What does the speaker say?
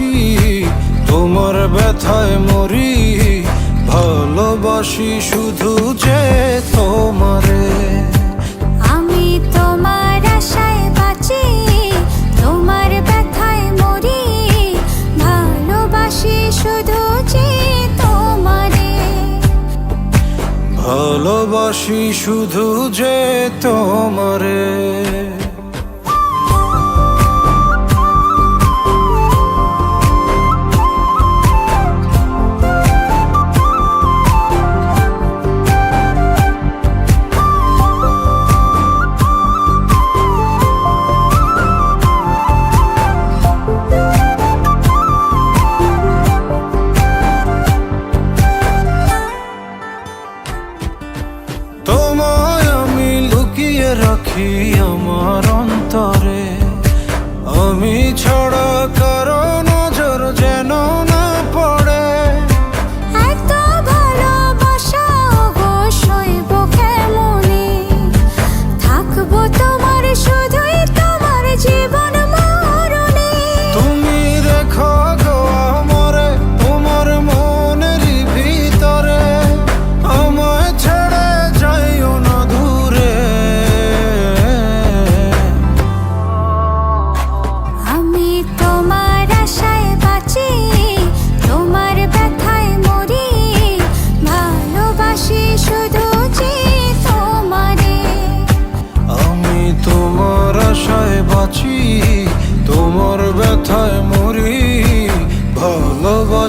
ভালোবাসি তোমার ব্যথায় মরি ভালোবাসি শুধু যে আমি তোমার তোমার ব্যথায় মরি ভালোবাসি শুধু যে তোমারে। ভালোবাসি শুধু যে তোমারে। রাখি আমার অন্তরে। আমি ছ